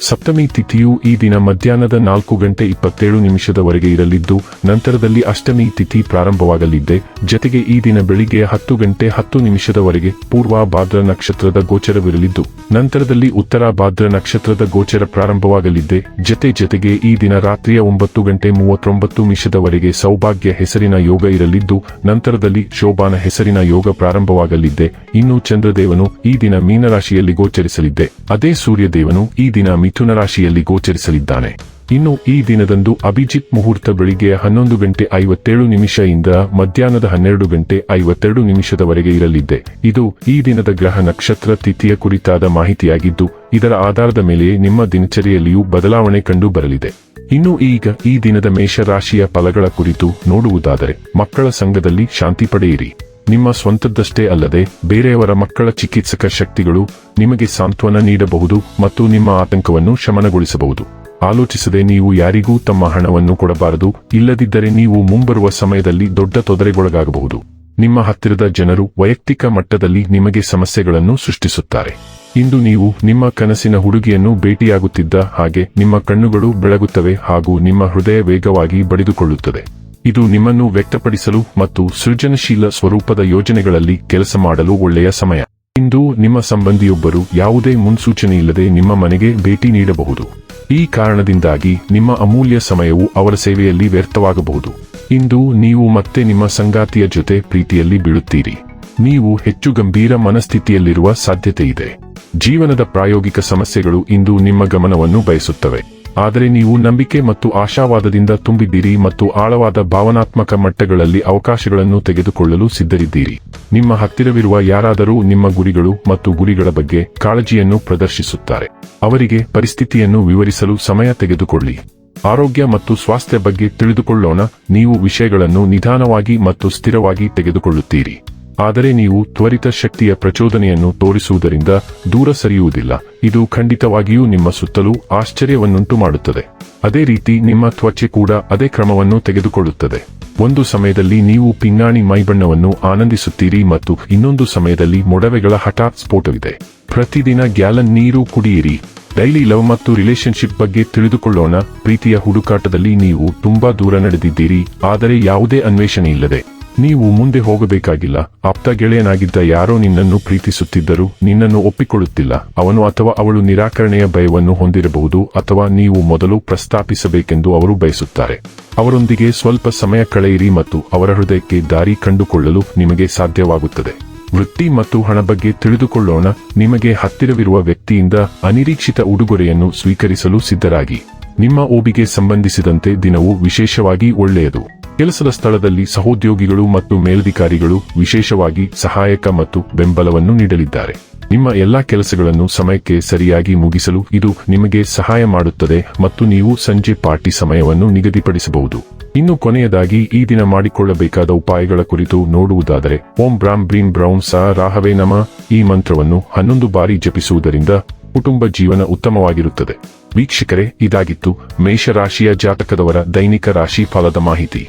ಸಪ್ತಮಿ ತಿಥಿಯು ಈ ದಿನ ಮಧ್ಯಾಹ್ನದ ನಾಲ್ಕು ಗಂಟೆ ಇಪ್ಪತ್ತೇಳು ನಿಮಿಷದವರೆಗೆ ಇರಲಿದ್ದು, ನಂತರದಲ್ಲಿ ಅಷ್ಟಮಿ ತಿಥಿ ಪ್ರಾರಂಭವಾಗಲಿದ್ದೆ. ಜತೆಗೆ ಈ ದಿನ ಬೆಳಿಗ್ಗೆ ಹತ್ತು ಗಂಟೆ ಹತ್ತು ನಿಮಿಷದವರೆಗೆ ಪೂರ್ವ ಭಾದ್ರ ನಕ್ಷತ್ರದ ಗೋಚರವಿರಲಿದ್ದು, ನಂತರದಲ್ಲಿ ಉತ್ತರ ಭಾದ್ರ ನಕ್ಷತ್ರದ ಗೋಚರ ಪ್ರಾರಂಭವಾಗಲಿದ್ದೆ. ಜತೆ ಜತೆಗೆ ಈ ದಿನ ರಾತ್ರಿಯ ಒಂಬತ್ತು ಗಂಟೆ ಮೂವತ್ತೊಂಬತ್ತು ನಿಮಿಷದವರೆಗೆ ಸೌಭಾಗ್ಯ ಹೆಸರಿನ ಯೋಗ ಇರಲಿದ್ದು, ನಂತರದಲ್ಲಿ ಶೋಭಾನ ಹೆಸರಿನ ಯೋಗ ಪ್ರಾರಂಭವಾಗಲಿದ್ದೆ. ಇನ್ನು ಚಂದ್ರದೇವನು ಈ ದಿನ ಮೀನರಾಶಿಯಲ್ಲಿ ಗೋಚರಿಸಲಿದ್ದೆ. ಅದೇ ಸೂರ್ಯದೇವನು ಈ ದಿನ ಮಿಥುನ ರಾಶಿಯಲ್ಲಿ ಗೋಚರಿಸಲಿದ್ದಾನೆ. ಇನ್ನು ಈ ದಿನದಂದು ಅಭಿಜಿತ್ ಮುಹೂರ್ತ ಬೆಳಿಗ್ಗೆ ಹನ್ನೊಂದು ಗಂಟೆ ಐವತ್ತೇಳು ನಿಮಿಷದಿಂದ ಮಧ್ಯಾಹ್ನದ ಹನ್ನೆರಡು ಗಂಟೆ ಐವತ್ತೆರಡು ನಿಮಿಷದವರೆಗೆ ಇರಲಿದೆ ಇದು ಈ ದಿನದ ಗ್ರಹ ನಕ್ಷತ್ರ ತಿಥಿಯ ಕುರಿತಾದ ಮಾಹಿತಿಯಾಗಿದ್ದು, ಇದರ ಆಧಾರದ ಮೇಲೆ ನಿಮ್ಮ ದಿನಚರಿಯಲ್ಲಿಯೂ ಬದಲಾವಣೆ ಕಂಡು ಬರಲಿದೆ. ಇನ್ನು ಈಗ ಈ ದಿನದ ಮೇಷರಾಶಿಯ ಫಲಗಳ ಕುರಿತು ನೋಡುವುದಾದರೆ, ಮಕ್ಕಳ ಸಂಘದಲ್ಲಿ ಶಾಂತಿ ಪಡೆಯಿರಿ. ನಿಮ್ಮ ಸ್ವಂತದ್ದಷ್ಟೇ ಅಲ್ಲದೆ, ಬೇರೆಯವರ ಮಕ್ಕಳ ಚಿಕಿತ್ಸಕ ಶಕ್ತಿಗಳು ನಿಮಗೆ ಸಾಂತ್ವನ ನೀಡಬಹುದು ಮತ್ತು ನಿಮ್ಮ ಆತಂಕವನ್ನು ಶಮನಗೊಳಿಸಬಹುದು. ಆಲೋಚಿಸದೆ ನೀವು ಯಾರಿಗೂ ತಮ್ಮ ಹಣವನ್ನು ಕೊಡಬಾರದು, ಇಲ್ಲದಿದ್ದರೆ ನೀವು ಮುಂಬರುವ ಸಮಯದಲ್ಲಿ ದೊಡ್ಡ ತೊಂದರೆಗೊಳಗಾಗಬಹುದು. ನಿಮ್ಮ ಹತ್ತಿರದ ಜನರು ವೈಯಕ್ತಿಕ ಮಟ್ಟದಲ್ಲಿ ನಿಮಗೆ ಸಮಸ್ಯೆಗಳನ್ನು ಸೃಷ್ಟಿಸುತ್ತಾರೆ. ಇಂದು ನೀವು ನಿಮ್ಮ ಕನಸಿನ ಹುಡುಗಿಯನ್ನು ಭೇಟಿಯಾಗುತ್ತಿದ್ದ ಹಾಗೆ ನಿಮ್ಮ ಕಣ್ಣುಗಳು ಬೆಳಗುತ್ತವೆ ಹಾಗೂ ನಿಮ್ಮ ಹೃದಯ ವೇಗವಾಗಿ ಬಡಿದುಕೊಳ್ಳುತ್ತದೆ. ಇದು ನಿಮ್ಮನ್ನು ವ್ಯಕ್ತಪಡಿಸಲು ಮತ್ತು ಸೃಜನಶೀಲ ಸ್ವರೂಪದ ಯೋಜನೆಗಳಲ್ಲಿ ಕೆಲಸ ಮಾಡಲು ಒಳ್ಳೆಯ ಸಮಯ. ಇಂದು ನಿಮ್ಮ ಸಂಬಂಧಿಯೊಬ್ಬರು ಯಾವುದೇ ಮುನ್ಸೂಚನೆಯಿಲ್ಲದೆ ನಿಮ್ಮ ಮನೆಗೆ ಭೇಟಿ ನೀಡಬಹುದು. ಈ ಕಾರಣದಿಂದಾಗಿ ನಿಮ್ಮ ಅಮೂಲ್ಯ ಸಮಯವು ಅವರ ಸೇವೆಯಲ್ಲಿ ವ್ಯರ್ಥವಾಗಬಹುದು. ಇಂದು ನೀವು ಮತ್ತೆ ನಿಮ್ಮ ಸಂಗಾತಿಯ ಜೊತೆ ಪ್ರೀತಿಯಲ್ಲಿ ಬೀಳುತ್ತೀರಿ. ನೀವು ಹೆಚ್ಚು ಗಂಭೀರ ಮನಸ್ಥಿತಿಯಲ್ಲಿರುವ ಸಾಧ್ಯತೆಯಿದೆ. ಜೀವನದ ಪ್ರಾಯೋಗಿಕ ಸಮಸ್ಯೆಗಳು ಇಂದು ನಿಮ್ಮ ಗಮನವನ್ನು ಬಯಸುತ್ತವೆ. ಆದರೆ ನೀವು ನಂಬಿಕೆ ಮತ್ತು ಆಶಾವಾದದಿಂದ ತುಂಬಿದ್ದೀರಿ ಮತ್ತು ಆಳವಾದ ಭಾವನಾತ್ಮಕ ಮಟ್ಟಗಳಲ್ಲಿ ಅವಕಾಶಗಳನ್ನು ತೆಗೆದುಕೊಳ್ಳಲು ಸಿದ್ಧರಿದ್ದೀರಿ. ನಿಮ್ಮ ಹತ್ತಿರವಿರುವ ಯಾರಾದರೂ ನಿಮ್ಮ ಗುರಿಗಳು ಮತ್ತು ಗುರಿಗಳ ಬಗ್ಗೆ ಕಾಳಜಿಯನ್ನು ಪ್ರದರ್ಶಿಸುತ್ತಾರೆ. ಅವರಿಗೆ ಪರಿಸ್ಥಿತಿಯನ್ನು ವಿವರಿಸಲು ಸಮಯ ತೆಗೆದುಕೊಳ್ಳಿ. ಆರೋಗ್ಯ ಮತ್ತು ಸ್ವಾಸ್ಥ್ಯ ಬಗ್ಗೆ ತಿಳಿದುಕೊಳ್ಳೋಣ. ನೀವು ವಿಷಯಗಳನ್ನು ನಿಧಾನವಾಗಿ ಮತ್ತು ಸ್ಥಿರವಾಗಿ ತೆಗೆದುಕೊಳ್ಳುತ್ತೀರಿ. ಆದರೆ ನೀವು ತ್ವರಿತ ಶಕ್ತಿಯ ಪ್ರಚೋದನೆಯನ್ನು ತೋರಿಸುವುದರಿಂದ ದೂರ ಸರಿಯುವುದಿಲ್ಲ. ಇದು ಖಂಡಿತವಾಗಿಯೂ ನಿಮ್ಮ ಸುತ್ತಲೂ ಆಶ್ಚರ್ಯವನ್ನುಂಟು ಮಾಡುತ್ತದೆ ಅದೇ ರೀತಿ ನಿಮ್ಮ ತ್ವಚೆ ಕೂಡ ಅದೇ ಕ್ರಮವನ್ನು ತೆಗೆದುಕೊಳ್ಳುತ್ತದೆ. ಒಂದು ಸಮಯದಲ್ಲಿ ನೀವು ಪಿಂಗಾಣಿ ಮೈಬಣ್ಣವನ್ನು ಆನಂದಿಸುತ್ತೀರಿ ಮತ್ತು ಇನ್ನೊಂದು ಸಮಯದಲ್ಲಿ ಮೊಡವೆಗಳ ಹಠಾತ್ ಸ್ಫೋಟವಿದೆ. ಪ್ರತಿದಿನ ಗ್ಯಾಲನ್ ನೀರು ಕುಡಿಯಿರಿ. ಡೈಲಿ ಲವ್ ಮತ್ತು ರಿಲೇಶನ್ಶಿಪ್ ಬಗ್ಗೆ ತಿಳಿದುಕೊಳ್ಳೋಣ. ಪ್ರೀತಿಯ ಹುಡುಕಾಟದಲ್ಲಿ ನೀವು ತುಂಬಾ ದೂರ ನಡೆದಿದ್ದೀರಿ, ಆದರೆ ಯಾವುದೇ ಅನ್ವೇಷಣೆ ಇಲ್ಲದೆ ನೀವು ಮುಂದೆ ಹೋಗಬೇಕಾಗಿಲ್ಲ. ಆಪ್ತ ಗೆಳೆಯನಾಗಿದ್ದ ಯಾರೋ ನಿನ್ನನ್ನು ಪ್ರೀತಿಸುತ್ತಿದ್ದರೂ ನಿನ್ನನ್ನು ಒಪ್ಪಿಕೊಳ್ಳುತ್ತಿಲ್ಲ. ಅವನು ಅಥವಾ ಅವಳು ನಿರಾಕರಣೆಯ ಭಯವನ್ನು ಹೊಂದಿರಬಹುದು ಅಥವಾ ನೀವು ಮೊದಲು ಪ್ರಸ್ತಾಪಿಸಬೇಕೆಂದು ಅವರು ಬಯಸುತ್ತಾರೆ. ಅವರೊಂದಿಗೆ ಸ್ವಲ್ಪ ಸಮಯ ಕಳೆಯಿರಿ ಮತ್ತು ಅವರ ಹೃದಯಕ್ಕೆ ದಾರಿ ಕಂಡುಕೊಳ್ಳಲು ನಿಮಗೆ ಸಾಧ್ಯವಾಗುತ್ತದೆ. ವೃತ್ತಿ ಮತ್ತು ಹಣ ಬಗ್ಗೆ ತಿಳಿದುಕೊಳ್ಳೋಣ. ನಿಮಗೆ ಹತ್ತಿರವಿರುವ ವ್ಯಕ್ತಿಯಿಂದ ಅನಿರೀಕ್ಷಿತ ಉಡುಗೊರೆಯನ್ನು ಸ್ವೀಕರಿಸಲು ಸಿದ್ಧರಾಗಿ. ನಿಮ್ಮ ಓಬಿಗೆ ಸಂಬಂಧಿಸಿದಂತೆ ದಿನವು ವಿಶೇಷವಾಗಿ ಒಳ್ಳೆಯದು. ಕೆಲಸದ ಸ್ಥಳದಲ್ಲಿ ಸಹೋದ್ಯೋಗಿಗಳು ಮತ್ತು ಮೇಲಧಿಕಾರಿಗಳು ವಿಶೇಷವಾಗಿ ಸಹಾಯಕ ಮತ್ತು ಬೆಂಬಲವನ್ನು ನೀಡಲಿದ್ದಾರೆ. ನಿಮ್ಮ ಎಲ್ಲಾ ಕೆಲಸಗಳನ್ನು ಸಮಯಕ್ಕೆ ಸರಿಯಾಗಿ ಮುಗಿಸಲು ಇದು ನಿಮಗೆ ಸಹಾಯ ಮಾಡುತ್ತದೆ ಮತ್ತು ನೀವು ಸಂಜೆ ಪಾರ್ಟಿ ಸಮಯವನ್ನು ನಿಗದಿಪಡಿಸಬಹುದು. ಇನ್ನು ಕೊನೆಯದಾಗಿ ಈ ದಿನ ಮಾಡಿಕೊಳ್ಳಬೇಕಾದ ಉಪಾಯಗಳ ಕುರಿತು ನೋಡುವುದಾದರೆ, ಓಂ ಬ್ರಾಂ ಬ್ರೀಂ ಬ್ರೌನ್ ಸಾ ರಾಹವೇ ನಮ. ಈ ಮಂತ್ರವನ್ನು ಹನ್ನೊಂದು ಬಾರಿ ಜಪಿಸುವುದರಿಂದ ಕುಟುಂಬ ಜೀವನ ಉತ್ತಮವಾಗಿರುತ್ತದೆ. ವೀಕ್ಷಕರೇ, ಇದಾಗಿತ್ತು ಮೇಷರಾಶಿಯ ಜಾತಕದವರ ದೈನಿಕ ರಾಶಿ ಫಲದ ಮಾಹಿತಿ.